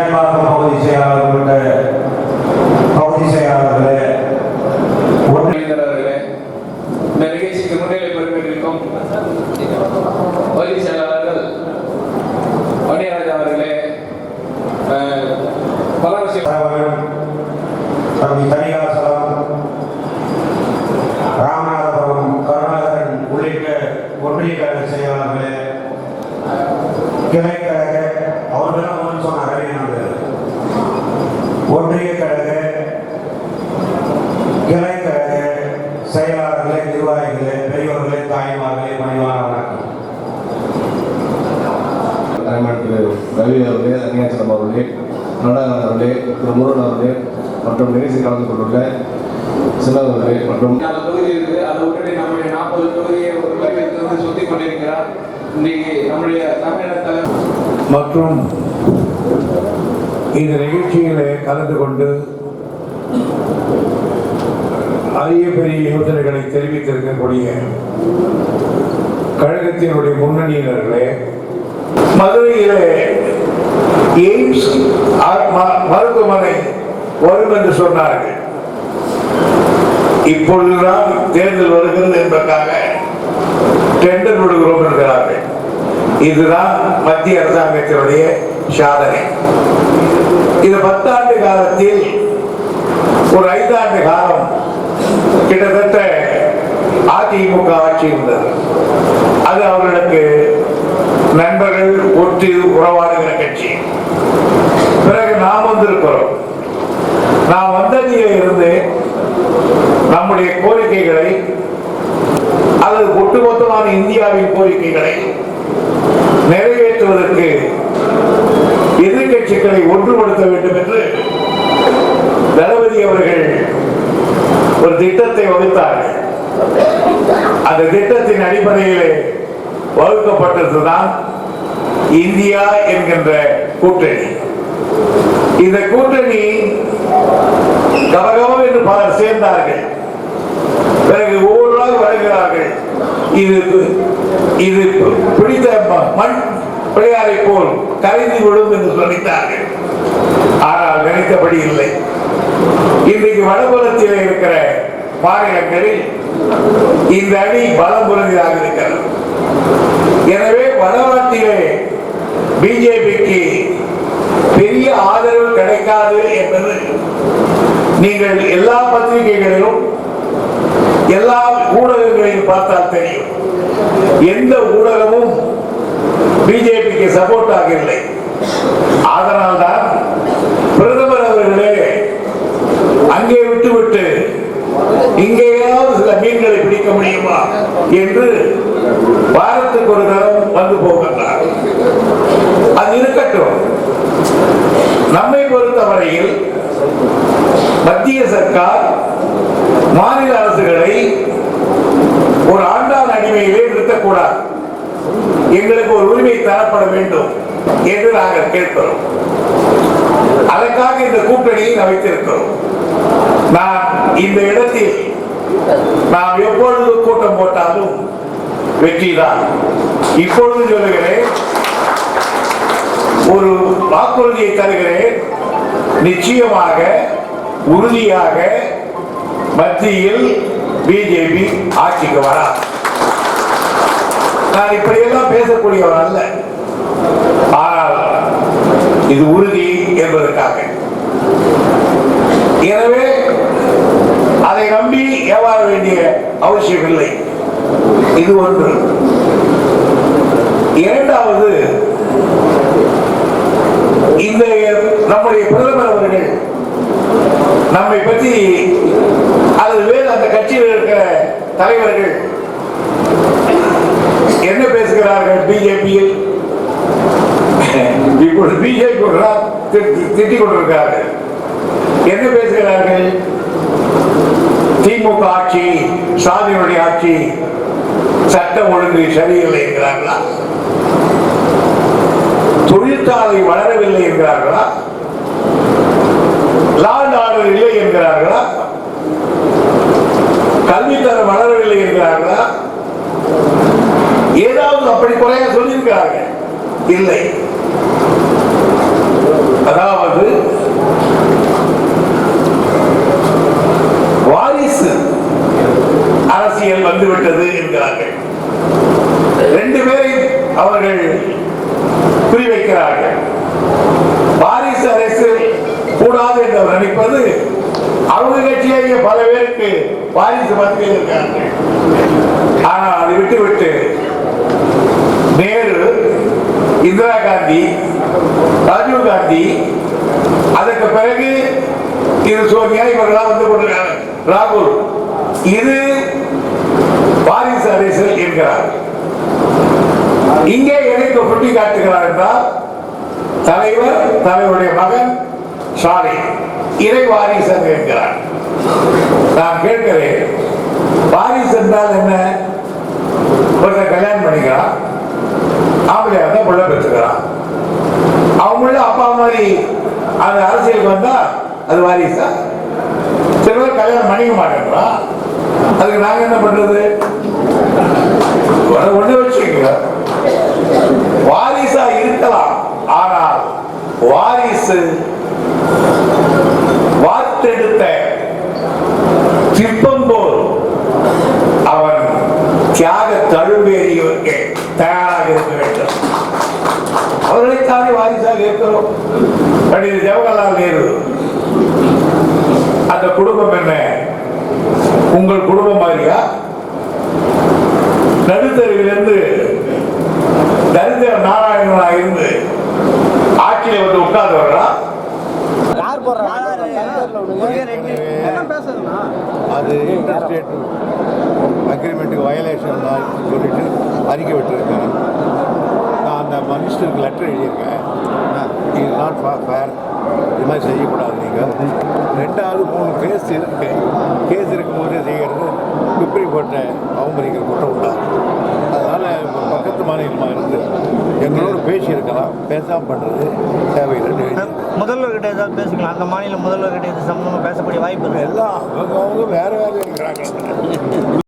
சேம்பாக்கம் பகுதி செயலாளர் உள்ளிட்ட பகுதி செயலாளர்களே ஒன்றிய அவர்களே இந்த நிகழ்ச்சிக்கு முன்னிலை பொறுப்பேற்றிருக்கும் பகுதி செயலாளர்கள் மணிராஜா அவர்களே பல விஷயம் தம்பி தனிகாசலம் ராமநாதபுரம் கருணாகரன் உள்ளிட்ட ஒன்றிய செயலாளர்களே கிளை திரு ரவி அவர்களே அருணாச்சலம் அவர்களே நடராஜன் அவர்களே திரு முருகன் அவர்களே மற்றும் நிகழ்ச்சி கலந்து கொண்டுள்ள சிலர் அவர்களே மற்றும் மற்றும் இந்த நிகழ்ச்சியிலே கலந்து கொண்டு அரிய பெரிய யோசனைகளை தெரிவித்திருக்கக்கூடிய கழகத்தினுடைய முன்னணியினர்களே மதுரையிலே எய்ம்ஸ் ம- மருத்துவமனை வரும் என்று சொன்னார்கள். இப்பொழுதுதான் தேர்தல் வருகிறது என்பதற்காக டெண்டர் விடுகிறோம் என்கிறார்கள். இதுதான் மத்திய அரசாங்கத்தினுடைய சாதனை. இது பத்தாண்டு காலத்தில் ஒரு ஐந்தாண்டு காலம் கிட்டத்தட்ட அதிமுக ஆட்சி இருந்தது. அது அவர்களுக்கு நண்பர்கள் ஒற்றி உறவாடுகிற கட்சி. பிறகு நாம் வந்திருக்கிறோம். நாம் வந்ததிலே இருந்து நம்முடைய கோரிக்கைகளை அல்லது ஒட்டுமொத்தமான இந்தியாவின் கோரிக்கைகளை நிறைவேற்றுவதற்கு எதிர்கட்சிகளை ஒன்றுபடுத்த வேண்டும் என்று தளபதி அவர்கள் ஒரு திட்டத்தை வகுத்தார்கள். அந்த திட்டத்தின் அடிப்படையிலே வகுக்கப்பட்டதுதான் இந்தியா என்கின்ற கூட்டணி. இந்த கூட்டணி கலகம் என்று பலர் சேர்ந்தார்கள். பிறகு ஒவ்வொருவராக வருகிறார்கள். இது இது பிடித்த ம- மண் பிள்ளையாரை போல் கரைந்து விடும் என்று சொல்லித்தார்கள் ஆனால் நினைத்தபடி இல்லை. இன்றைக்கு வடபுலத்தில் இருக்கிற மாநிலங்களில் இந்த அணி பலம் புரிந்ததாக இருக்கிறது. எனவே வடநாட்டிலே பிஜேபிக்கு பெரிய ஆதரவு கிடைக்காது என்பது நீங்கள் எல்லா பத்திரிகைகளிலும் எல்லா ஊடகங்களையும் பார்த்தால் தெரியும். எந்த ஊடகமும் பிஜேபிக்கு சப்போர்ட் ஆகவில்லை. அதனால்தான் பிரதமர் அவர்களே அங்கே விட்டுவிட்டு இங்கேயாவது சில மீன்களை பிடிக்க முடியுமா? என்று வேண்டும் என்று நாங்கள் கேட்கிறோம். அதற்காக இந்த கூட்டணியை அமைத்திருக்கிறோம். நான் இந்த இடத்தில் நாம் எப்பொழுது கூட்டம் போட்டாலும் வெற்றிதான். இப்பொழுது சொல்லுகிறேன் ஒரு வாக்குறுதியை தருகிறேன். நிச்சயமாக உறுதியாக மத்தியில் பிஜேபி ஆட்சிக்கு வரா நான் இப்படியெல்லாம் பேசக்கூடியவர் அல்ல. ஆனால் இது உறுதி என்பதற்காக. எனவே அதை நம்பி ஏவாற வேண்டிய அவசியம் இல்லை. இது ஒன்று. இரண்டாவது இந்த நம்முடைய பிரதமர் அவர்கள் நம்மை பற்றி அது வேறு அந்த கட்சியில் இருக்கிற தலைவர்கள் என்ன பேசுகிறார்கள்? பிஜேபியில் இப்பொழுது பிஜேபி திட்டிக் கொண்டிருக்கிறார்கள். என்ன பேசுகிறார்கள்? திமுக ஆட்சி சாதியினுடைய ஆட்சி சட்டம் ஒழுங்கு சரியில்லை என்கிறார்களா? தொழிற்சாலை வளரவில்லை என்கிறார்களா? லாண்ட் ஆர்டர் இல்லை என்கிறார்களா? கல்வித்தரம் வளரவில்லை என்கிறார்களா? ஏதாவது அப்படி குறைய சொல்லியிருக்கிறார்கள். இல்லை. அதாவது வாரிசு அரசியல் வந்துவிட்டது என்கிறார்கள். ரெண்டு பேரை அவர்கள் குறிவைக்கிறார்கள். வாரிசு அரசு கூடாது என்று நினைப்பது அவங்க கட்சியிலேயே பல பேருக்கு வாரிசு பதவியில் இருக்கார்கள். ஆனால் அதை விட்டுவிட்டு நேரு இந்திரா காந்தி ராஜீவ் காந்தி அதற்கு பிறகு இது சோனியா இவர்களாம் வந்து கொண்டிருக்காங்க ராகுல் இது வாரிசு அரசியல் என்கிறார். இங்கே எனக்கு சுட்டி காட்டுகிறார் என்றால் தலைவர் தலைவருடைய மகன் ஸ்டாலின் இறை வாரிசு என்கிறார். நான் கேட்கிறேன் வாரிசு என்றால் என்ன? ஒருத்தர் கல்யாணம் பண்ணிக்கிறான். ஆம்பளையாக தான் பிள்ளை பெற்றுக்கிறான். அவங்கள அப்பா மாதிரி அந்த அரசியலுக்கு வந்தா அது வாரிசா? சில பேர் கல்யாணம் பண்ணிக்க மாட்டேங்களா அதுக்கு நாங்க என்ன பண்றது? ஒண்ணு- ஒண்ணு வாரிசா இருக்கலாம் ஆனால் வாரிசு வார்த்தெடுத்த சிற்பம் போல் அவன் தியாக அவர்களைத்தானே வாரிசாக இருக்கிறோம் பண்டித ஜவஹர்லால் நேரு. அந்த குடும்பம் என்ன? உங்கள் குடும்பம் மாதிரியா? நடுத்தருவிலிருந்து தரித்திர நாராயணனா இருந்து ஆட்சியில வந்து உட்கார்ந்தவர்களா? அது இன்டர்ஸ்டேட் அக்ரிமெண்ட்டுக்கு வயலேஷன் சொல்லிட்டு அறிக்கை அந்த மினிஸ்டருக்கு லெட்டர் எழுதியிருக்கேன். இது நாட் ஃபேர் இது மாதிரி செய்யக்கூடாது நீங்கள் ரெண்டாவது மூணு கேஸ் இருக்கு. கேஸ் இருக்கும்போதே செய்கிறது பிப்ரி போட்ட அவமதிக்கிற குற்றம் உண்டாகும் அதனால் பக்கத்து மாநிலமாக இருந்து எங்களோட பேசியிருக்கலாம். பேசாமல் பண்ணுறது தேவையில்லைன்னு எழுதி முதல்வர்கிட்ட ஏதாவது பேசுங்களா அந்த மாநில முதல்வர்கிட்ட இது சம்பந்தமா பேசக்கூடிய வாய்ப்பு இருக்கு. எல்லாம் அவங்க அவங்க வேறு வேறு இருக்கிறாங்க.